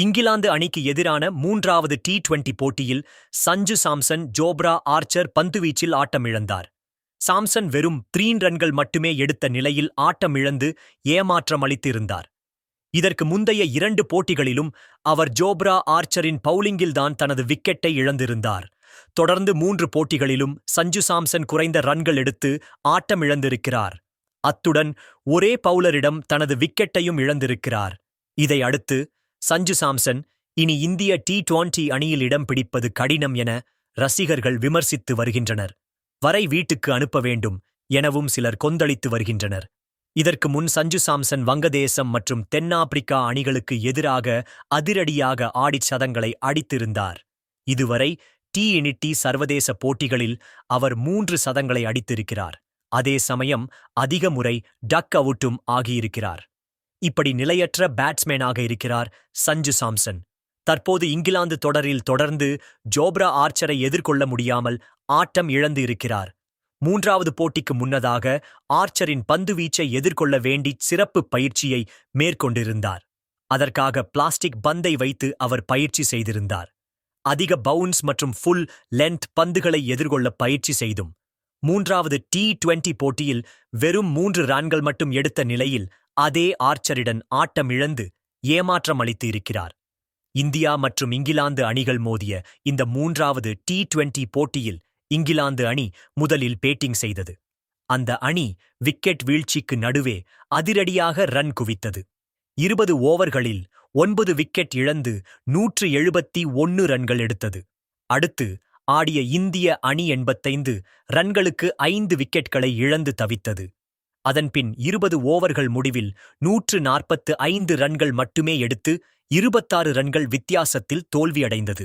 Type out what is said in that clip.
இங்கிலாந்து அணிக்கு எதிரான மூன்றாவது டி டுவெண்டி போட்டியில் சஞ்சு சாம்சன் ஜோப்ரா ஆர்ச்சர் பந்துவீச்சில் ஆட்டமிழந்தார். சாம்சன் வெறும் த்ரீன் ரன்கள் மட்டுமே எடுத்த நிலையில் ஆட்டமிழந்து ஏமாற்றம் அளித்திருந்தார் இதற்கு முந்தைய இரண்டு போட்டிகளிலும் அவர் ஜோப்ரா ஆர்ச்சரின் பவுலிங்கில்தான் தனது விக்கெட்டை இழந்திருந்தார். தொடர்ந்து மூன்று போட்டிகளிலும் சஞ்சு சாம்சன் குறைந்த ரன்கள் எடுத்து ஆட்டமிழந்திருக்கிறார். அத்துடன் ஒரே பவுலரிடம் தனது விக்கெட்டையும் இழந்திருக்கிறார். இதை அடுத்து சஞ்சு சாம்சன் இனி இந்திய டி டுவெண்டி அணியில் இடம் பிடிப்பது கடினம் என ரசிகர்கள் விமர்சித்து வருகின்றனர். வரை வீட்டுக்கு அனுப்ப வேண்டும் எனவும் சிலர் கொந்தளித்து வருகின்றனர். இதற்கு முன் சஞ்சு சாம்சன் வங்கதேசம் மற்றும் தென்னாப்பிரிக்கா அணிகளுக்கு எதிராக அதிரடியாக ஆடிச் சதங்களை அடித்திருந்தார். இதுவரை டி இனிட்டி சர்வதேச போட்டிகளில் அவர் மூன்று சதங்களை அடித்திருக்கிறார். அதே சமயம் அதிக முறை டக் அவுட்டும் ஆகியிருக்கிறார். இப்படி நிலையற்ற பேட்ஸ்மேனாக இருக்கிறார் சஞ்சு சாம்சன். தற்போது இங்கிலாந்து தொடரில் தொடர்ந்து ஜோப்ரா ஆர்ச்சரை எதிர்கொள்ள முடியாமல் ஆட்டம் இழந்து இருக்கிறார். மூன்றாவது போட்டிக்கு முன்னதாக ஆர்ச்சரின் பந்து வீச்சை எதிர்கொள்ள வேண்டி சிறப்பு பயிற்சியை மேற்கொண்டிருந்தார். அதற்காக பிளாஸ்டிக் பந்தை வைத்து அவர் பயிற்சி செய்திருந்தார். அதிக பவுன்ஸ் மற்றும் ஃபுல் லென்த் பந்துகளை எதிர்கொள்ள பயிற்சி செய்தும் மூன்றாவது டி டுவெண்டி போட்டியில் வெறும் மூன்று ரன்கள் மட்டும் எடுத்த நிலையில் அதே ஆர்ச்சரிடன் ஆட்டமிழந்து ஏமாற்றம் அளித்து இருக்கிறார் இந்தியா மற்றும் இங்கிலாந்து அணிகள் மோதிய இந்த மூன்றாவது டி டுவெண்டி போட்டியில் இங்கிலாந்து அணி முதலில் பேட்டிங் செய்தது. அந்த அணி விக்கெட் வீழ்ச்சிக்கு நடுவே அதிரடியாக ரன் குவித்தது. இருபது ஓவர்களில் ஒன்பது விக்கெட் இழந்து நூற்று எழுபத்தி ஒன்னு ரன்கள் எடுத்தது. அடுத்து ஆடிய இந்திய அணி எண்பத்தைந்து ரன்களுக்கு ஐந்து விக்கெட்களை இழந்து தவித்தது. அதன்பின் இருபது ஓவர்கள் முடிவில் நூற்று நாற்பத்து ஐந்து ரன்கள் மட்டுமே எடுத்து இருபத்தாறு ரன்கள் வித்தியாசத்தில் தோல்வியடைந்தது.